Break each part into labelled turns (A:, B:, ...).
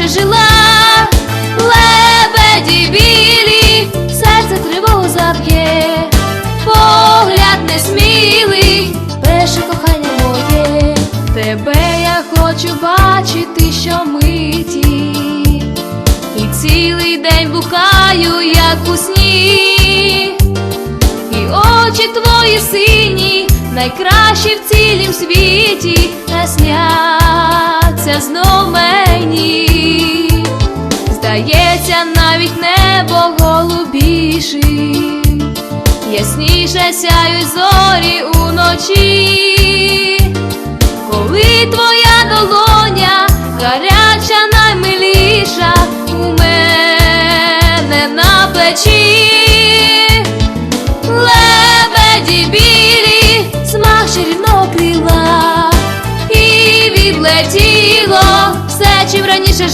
A: раніше жила, лебеді білі, серце тривогу заб'є, погляд несмілий, перше кохання моє, тебе я хочу бачити щомиті, і цілий день блукаю, як у сні, і очі твої сині, найкращі в цілім світі, насняться знов мені. Здається, навіть небо голубішим, ясніше сяють зорі уночі, коли твоя долоня гаряча, наймиліша у мене на плечі,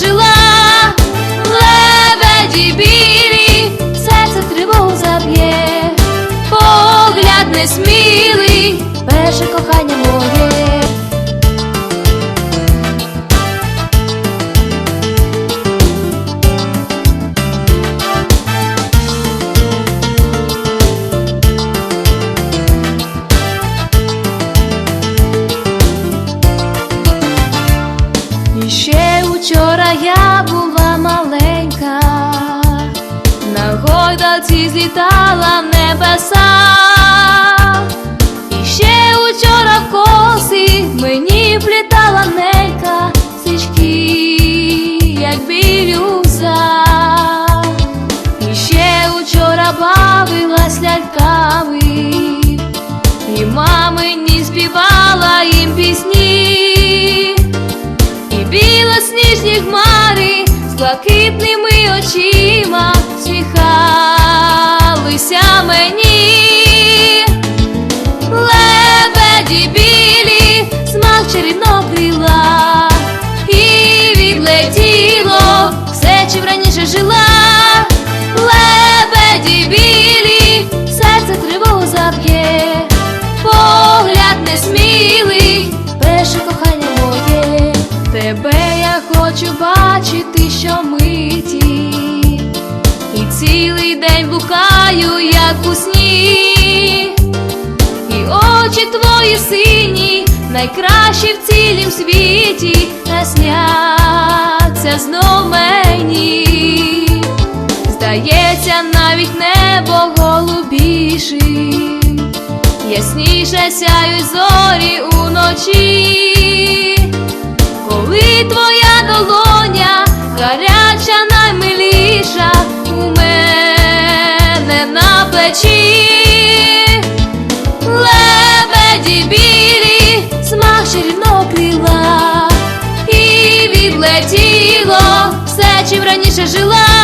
A: жила, лебеді білі, серце тривогу заб'є, погляд несмілий, перше кохання моє. Ще учора я була маленька, на гойдалці злітала в небеса, і ще учора в коси мені плітала ненька сички, як білюза, і ще учора бавилась ляльками, і мамині співала їм блакитними очима сміхалися мені, лебеді білі, смак чарівного крила, і відлетіло все, чим раніше жила, лебеді білі, серце тривогу заб'є, погляд несмілий, перше кохання моє, тебе я хочу бачити щомиті, і цілий день блукаю, як у сні, і очі твої сині, найкращі в цілім світі, насняться знов мені. Здається, навіть небо голубішим, ясніше сяють зорі уночі, коли твоя. тіло, все чим раніше жила.